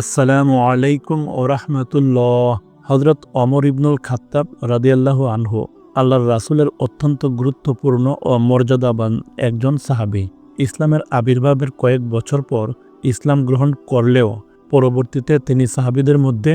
আসসালামু আলাইকুম ও রহমতুল্লাহ। হজরত অমর ইবনুল খাত্তাব রাদিয়াল্লাহু আনহু, আল্লাহর রাসূলের অত্যন্ত গুরুত্বপূর্ণ ও মর্যাদাবান একজন সাহাবী। ইসলামের আবির্ভাবের কয়েক বছর পর ইসলাম গ্রহণ করলেও পরবর্তীতে তিনি সাহাবীদের মধ্যে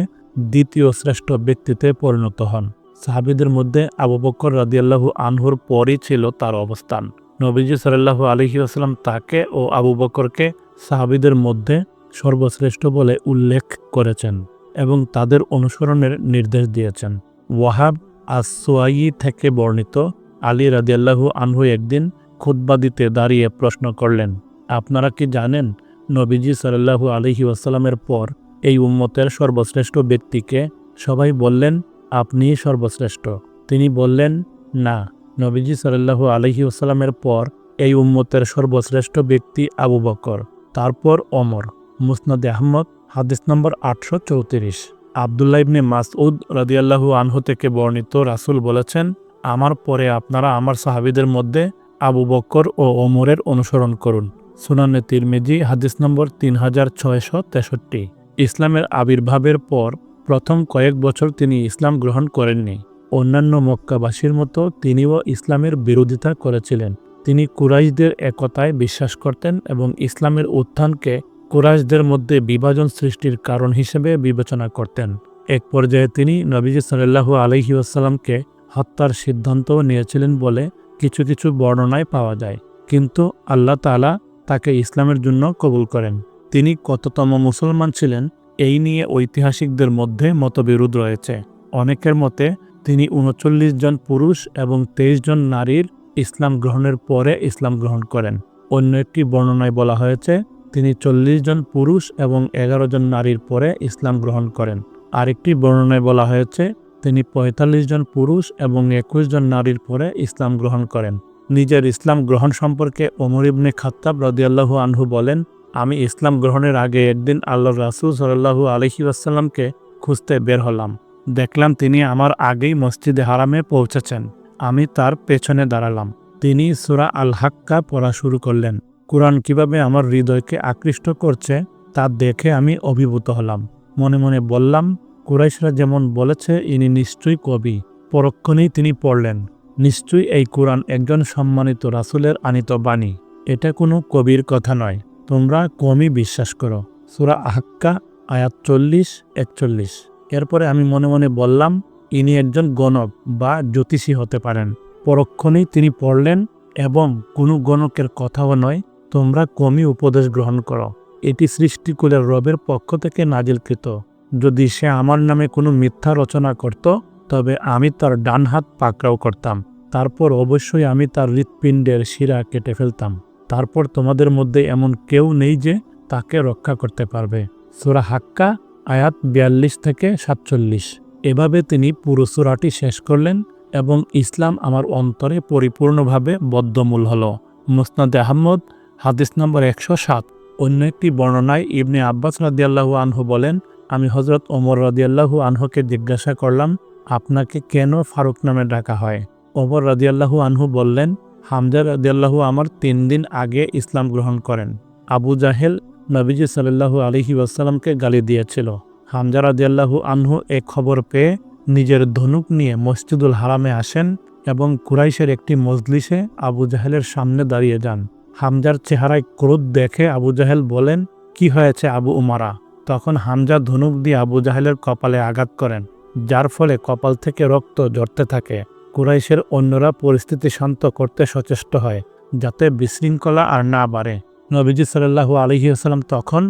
দ্বিতীয় শ্রেষ্ঠ ব্যক্তিতে পরিণত হন। সাহাবীদের মধ্যে আবু বকর রাদিয়াল্লাহু আনহুর পরই ছিল তার অবস্থান। নবীজি সাল্লাল্লাহু আলহি আসাল্লাম তাকে ও আবু বকরকে সাহাবীদের মধ্যে সর্বশ্রেষ্ঠ বলে উল্লেখ করেছেন এবং তাদের অনুসরণের নির্দেশ দিয়েছেন। ওয়াহাব আসোয়াই থেকে বর্ণিত, আলী রাদিয়াল্লাহু আনহু একদিন খুতবা দিতে দাঁড়িয়ে প্রশ্ন করলেন, আপনারা কি জানেন নবীজি সাল্লাল্লাহু আলহি ওয়াসাল্লামের পর এই উম্মতের সর্বশ্রেষ্ঠ ব্যক্তিকে? সবাই বললেন আপনিই সর্বশ্রেষ্ঠ। তিনি বললেন, না, নবীজি সাল্লাল্লাহু আলহি ওসাল্লামের পর এই উম্মতের সর্বশ্রেষ্ঠ ব্যক্তি আবু বকর, তারপর অমর মুসনাদ আহমদ, হাদিস নম্বর আটশো চৌত্রিশ। আবদুল্লাহ ইবনে মাসউদ রাদিয়াল্লাহু আনহু থেকে বর্ণিত রাসূল বলেছেন, আমার পরে আপনারা আমার সাহাবিদের মধ্যে আবু বক্কর ও ওমরের অনুসরণ করুন। সুনানে তিরমিজি, হাদিস নম্বর তিন হাজার ছয়শো তেষট্টি। ইসলামের আবির্ভাবের পর প্রথম কয়েক বছর তিনি ইসলাম গ্রহণ করেননি। অন্যান্য মক্কাবাসীর মতো তিনিও ইসলামের বিরোধিতা করেছিলেন। তিনি কুরাইশদের একতায় বিশ্বাস করতেন এবং ইসলামের উত্থানকে কুরাইশদের মধ্যে বিভাজন সৃষ্টির কারণ হিসেবে বিবেচনা করতেন। এক পর্যায়ে তিনি নবীজি সাল্লাহু আলহি আসাল্লামকে হত্যার সিদ্ধান্তও নিয়েছিলেন বলে কিছু কিছু বর্ণনায় পাওয়া যায়। কিন্তু আল্লাহ তালা তাকে ইসলামের জন্য কবুল করেন। তিনি কততম মুসলমান ছিলেন এই নিয়ে ঐতিহাসিকদের মধ্যে মতবিরোধ রয়েছে। অনেকের মতে তিনি উনচল্লিশ জন পুরুষ এবং তেইশ জন নারীর ইসলাম গ্রহণের পরে ইসলাম গ্রহণ করেন। অন্য একটি বর্ণনায় বলা হয়েছে তিনি চল্লিশ জন পুরুষ এবং এগারো জন নারীর পরে ইসলাম গ্রহণ করেন। আরেকটি বর্ণনায় বলা হয়েছে, তিনি পঁয়তাল্লিশ জন পুরুষ এবং একুশ জন নারীর পরে ইসলাম গ্রহণ করেন। নিজের ইসলাম গ্রহণ সম্পর্কে ওমর ইবনে খাত্তাব রদিয়াল্লাহু আনহু বলেন, আমি ইসলাম গ্রহণের আগে একদিন আল্লাহ রাসুল সাল্লাহু আলহি আসাল্লামকে খুঁজতে বের হলাম। দেখলাম তিনি আমার আগেই মসজিদে হারামে পৌঁছেছেন। আমি তার পেছনে দাঁড়ালাম। তিনি সুরা আল হাক্কা পড়া শুরু করলেন। কোরআন কীভাবে আমার হৃদয়কে আকৃষ্ট করছে, তা দেখে আমি অভিভূত হলাম। মনে মনে বললাম, কুরাইশরা যেমন বলেছে, ইনি নিশ্চয়ই কবি। পরক্ষণেই তিনি পড়লেন, নিশ্চয়ই এই কোরআন একজন সম্মানিত রাসুলের আনিত বাণী। এটা কোনো কবির কথা নয়। তোমরা কমই বিশ্বাস করো। সুরা আহাক্কা, আয়াত চল্লিশ, একচল্লিশ। এরপরে আমি মনে মনে বললাম, ইনি একজন গণক বা জ্যোতিষী হতে পারেন। পরক্ষণেই তিনি পড়লেন, এবং কোনো গণকের কথাও নয় তোমরা কমই উপদেশ গ্রহণ করো। এটি সৃষ্টিকুলের রবের পক্ষ থেকে নাজিলকৃত। যদি সে আমার নামে কোনো মিথ্যা রচনা করত, তবে আমি তার ডান হাত পাকড়াও করতাম। তারপর অবশ্যই আমি তার হৃৎপিণ্ডের শিরা কেটে ফেলতাম। তারপর তোমাদের মধ্যে এমন কেউ নেই যে তাকে রক্ষা করতে পারবে। সুরা হাক্কা, আয়াত বিয়াল্লিশ থেকে সাতচল্লিশ। এভাবে তিনি পুরো সুরাটি শেষ করলেন এবং ইসলাম আমার অন্তরে পরিপূর্ণভাবে বদ্ধমূল হল। মুসনাদ আহমদ হাদিস নম্বর একশো সাত। অন্য একটি বর্ণনায় ইবনে আব্বাস রাদিয়াল্লাহু আনহু বলেন, আমি হজরত ওমর রাদিয়াল্লাহু আনহুকে জিজ্ঞাসা করলাম, আপনাকে কেন ফারুক নামে ডাকা হয়? ওমর রাদিয়াল্লাহু আনহু বললেন, হামজা রাদিয়াল্লাহু আমার তিন দিন আগে ইসলাম গ্রহণ করেন। আবু জাহেল নবীজি সাল্লাহু আলহি ওয়াসাল্লামকে গালি দিয়েছিল। হামজা রাদিয়াল্লাহু আনহু এ খবর পেয়ে নিজের ধনুক নিয়ে মসজিদুল হারামে আসেন এবং কুরাইশের একটি মজলিসে আবু জাহেলের সামনে দাঁড়িয়ে যান। হামজার চেহারায় ক্রোধ দেখে আবু জাহেল বলেন, কি হয়েছে আবু উমারা? তখন হামজা ধনুক দিয়ে আবু জাহেলের কপালে আঘাত করেন, যার ফলে কপাল থেকে রক্ত ঝরতে থাকে। কুরাইশের অন্যরা পরিস্থিতি শান্ত করতে সচেষ্ট হয়, যাতে বিশৃঙ্খলা আর না বাড়ে। নবীজি সাল্লাহু আলহিউসাল্লাম তখন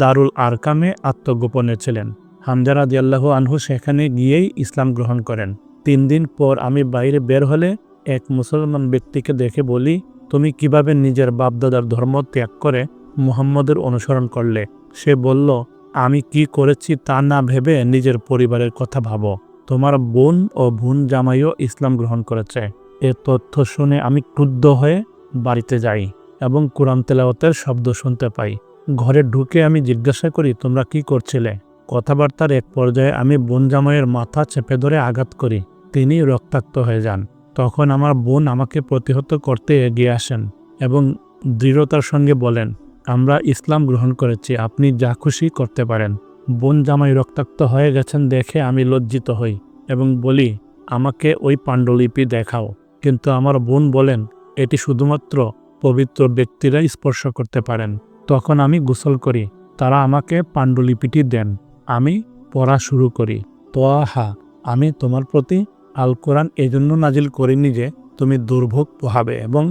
দারুল আরকামে আত্মগোপনে ছিলেন। হামজারা দিয়াল্লাহু আনহু সেখানে গিয়েই ইসলাম গ্রহণ করেন। তিন দিন পর আমি বাইরে বের হলে এক মুসলমান ব্যক্তিকে দেখে বলি তুমি কীভাবে নিজের বাপদাদার ধর্ম ত্যাগ করে মুহাম্মদের অনুসরণ করলে? সে বলল, আমি কি করেছি তা না ভেবে নিজের পরিবারের কথা ভাবো। তোমার বোন ও বোন জামাইও ইসলাম গ্রহণ করেছে। এ তথ্য শুনে আমি ক্রুদ্ধ হয়ে বাড়িতে যাই এবং কোরআন তেলাওয়াতের শব্দ শুনতে পাই। ঘরে ঢুকে আমি জিজ্ঞাসা করি, তোমরা কি করছিলে? কথাবার্তার এক পর্যায়ে আমি বোন জামাইয়ের মাথা চেপে ধরে আঘাত করি। তিনি রক্তাক্ত হয়ে যান। তখন আমার বোন আমাকে প্রতিহত করতে এগিয়ে আসেন এবং দৃঢ়তার সঙ্গে বলেন, আমরা ইসলাম গ্রহণ করেছি, আপনি যা খুশি করতে পারেন। বোন জামাই রক্তাক্ত হয়ে গেছেন দেখে আমি লজ্জিত হই এবং বলি, আমাকে ওই পাণ্ডুলিপি দেখাও। কিন্তু আমার বোন বলেন, এটি শুধুমাত্র পবিত্র ব্যক্তিরাই স্পর্শ করতে পারেন। তখন আমি গোসল করি, তারা আমাকে পাণ্ডুলিপিটি দেন। আমি পড়া শুরু করি। তোয়াহা আমি তোমার প্রতি আল কোরআন এজন্য নাজিল করিনি যে তুমি দুর্ভোগ পোহাবে এবং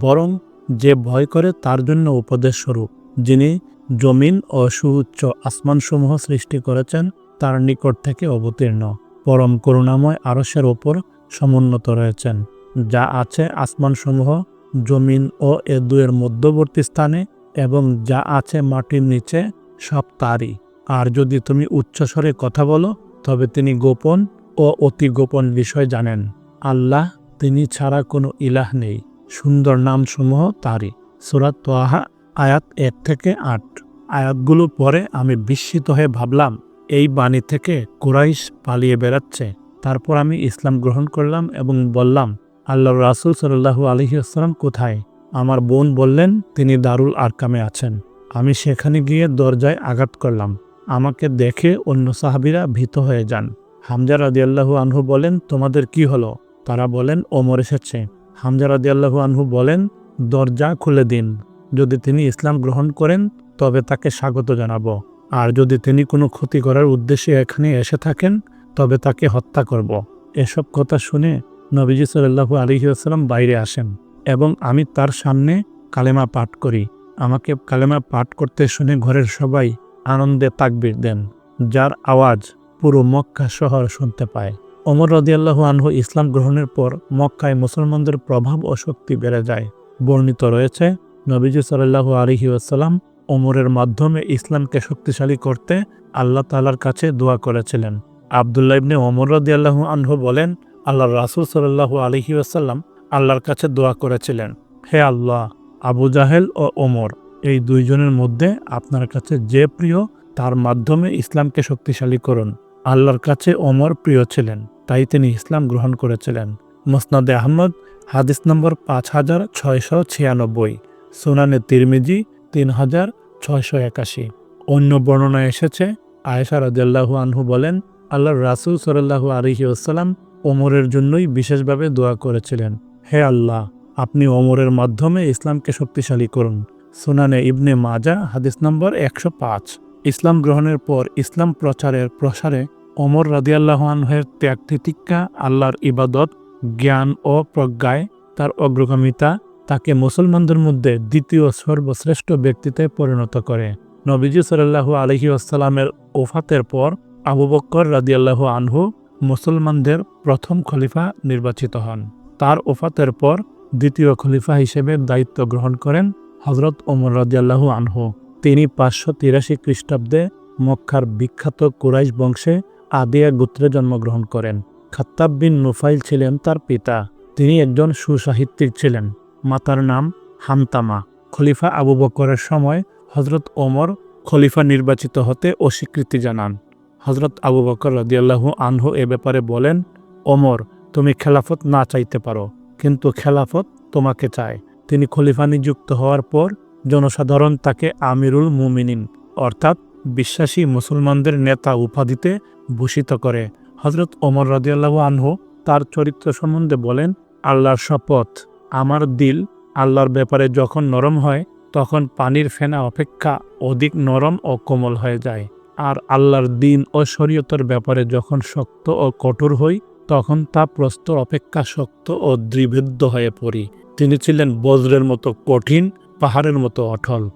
বরং যে ভয় করে তার জন্য উপদেশ স্বরূপ, যিনি জমিন ও সুউচ্চ আসমানসমূহ সৃষ্টি করেছেন, তার নিকট থেকে অবতীর্ণ। পরম করুণাময় আরসের ওপর সমুন্নত রয়েছেন, যা আছে আসমানসমূহ, জমিন ও এ দুয়ের মধ্যবর্তী স্থানে এবং যা আছে মাটির নিচে, সব তারই। আর যদি তুমি উচ্চস্বরে কথা বলো, তবে তিনি গোপন ও অতি গোপন বিষয় জানেন। আল্লাহ তিনি ছাড়া কোনো ইলাহ নেই। সুন্দর নামসমূহ তারই। সুরাত তোয়াহা, আয়াত এক থেকে আট। আয়াতগুলো পরে আমি বিস্মিত হয়ে ভাবলাম, এই বাণী থেকে কুরাইশ পালিয়ে বেড়াচ্ছে। তারপর আমি ইসলাম গ্রহণ করলাম এবং বললাম আল্লাহ রাসুল সাল্লাহু আলহিউসালাম কোথায়? আমার বোন বললেন, তিনি দারুল আরকামে আছেন। আমি সেখানে গিয়ে দরজায় আঘাত করলাম। আমাকে দেখে অন্য সাহাবিরা ভীত হয়ে যান। হামজা রাদিয়াল্লাহু আনহু বলেন, তোমাদের কি হলো? তারা বলেন ওমর এসেছে। হামজা রাদিয়াল্লাহু আনহু বলেন, দরজা খুলে দিন। যদি তিনি ইসলাম গ্রহণ করেন, তবে তাকে স্বাগত জানাব। আর যদি তিনি কোনো ক্ষতি করার উদ্দেশ্যে এখানে এসে থাকেন, তবে তাকে হত্যা করব। এসব কথা শুনে নবীজি সাল্লাহু আলহিউসালাম বাইরে আসেন এবং আমি তার সামনে কালেমা পাঠ করি। আমাকে কালেমা পাঠ করতে শুনে ঘরের সবাই আনন্দে তাকবির দেন, যার আওয়াজ পুরো মক্কা শহর শুনতে পায়। ওমর রদিয়াল্লাহু আনহু ইসলাম গ্রহণের পর মক্কায় মুসলমানদের প্রভাব ও শক্তি বেড়ে যায়। বর্ণিত রয়েছে, নবীজি সাল্লাহু আলহি আসাল্লাম ওমরের মাধ্যমে ইসলামকে শক্তিশালী করতে আল্লাহ তালার কাছে দোয়া করেছিলেন। আবদুল্লাহ ইবনে ওমর রদিয়াল্লাহু আনহু বলেন আল্লাহ রাসুল সাল্লাহু আলহি আসাল্লাম আল্লাহর কাছে দোয়া করেছিলেন, হে আল্লাহ, আবু জাহেল ও ওমর, এই দুইজনের মধ্যে আপনার কাছে যে প্রিয়, তার মাধ্যমে ইসলামকে শক্তিশালী করুন। আল্লাহর কাছে ওমর প্রিয় ছিলেন, তাই তিনি ইসলাম গ্রহণ করেছিলেন। মুসনাদে আহমদ, হাদিস নম্বর পাঁচ হাজার ছয়শো ছিয়ানব্বই, সুনানে তিরমিজি তিন হাজার ছয়শো একাশি। অন্য বর্ণনা এসেছে, আয়েশা রাজাল্লাহু আনহু বলেন আল্লাহ রাসুল সরাল্লাহু আলহি আসসালাম ওমরের জন্যই বিশেষভাবে দোয়া করেছিলেন, হে আল্লাহ, আপনি ওমরের মাধ্যমে ইসলামকে শক্তিশালী করুন। সুনানে ইবনে মাজা হাদিস নম্বর একশো পাঁচ। ইসলাম গ্রহণের পর ইসলাম প্রচারের প্রসারে ওমর রাদিয়াল্লাহ আনহের ত্যাগ তিতিক্ষা আল্লাহর ইবাদত, জ্ঞান ও প্রজ্ঞায় তার অগ্রগামিতা তাকে মুসলমানদের মধ্যে দ্বিতীয় সর্বশ্রেষ্ঠ ব্যক্তিতে পরিণত করে। নবীজি সাল্লাহু আলহি আসসালামের ওফাতের পর আবু বক্কর রাদিয়াল্লাহু আনহু মুসলমানদের প্রথম খলিফা নির্বাচিত হন। তার ওফাতের পর দ্বিতীয় খলিফা হিসেবে দায়িত্ব গ্রহণ করেন হজরত ওমর রাদিয়াল্লাহু আনহু। তিনি পাঁচশো তিরাশি খ্রিস্টাব্দে মক্কার বিখ্যাত কুরাইশ বংশে আদিয়া গোত্রে জন্মগ্রহণ করেন। খাত্তাব বিন নুফাইল ছিলেন তার পিতা। তিনি একজন সুসাহিত্যিক ছিলেন। মাতার নাম হামতামা খলিফা আবু বকরের সময় হজরত ওমর খলিফা নির্বাচিত হতে অস্বীকৃতি জানান। হজরত আবু বকর রদিয়াল্লাহু আনহু এ ব্যাপারে বলেন, ওমর, তুমি খেলাফত না চাইতে পারো, কিন্তু খেলাফত তোমাকে চায়। তিনি খলিফা নিযুক্ত হওয়ার পর জনসাধারণ তাকে আমিরুল মুমিনিন অর্থাৎ বিশ্বাসী মুসলমানদের নেতা উপাধিতে ভূষিত করে। হজরত ওমর রাজিয়াল্লাহ আনহু তার চরিত্র সম্বন্ধে বলেন, আল্লাহর শপথ আমার দিল, আল্লাহর ব্যাপারে যখন নরম হয়, তখন পানির ফেনা অপেক্ষা অধিক নরম ও কোমল হয়ে যায়। আর আল্লাহর দিন ও শরীয়তের ব্যাপারে যখন শক্ত ও কঠোর হই, তখন তা প্রস্তর অপেক্ষা শক্ত ও দৃঢ় হয়ে পড়ি। তিনি ছিলেন বজ্রের মতো কঠিন, পাহাড়ের মতো অটল।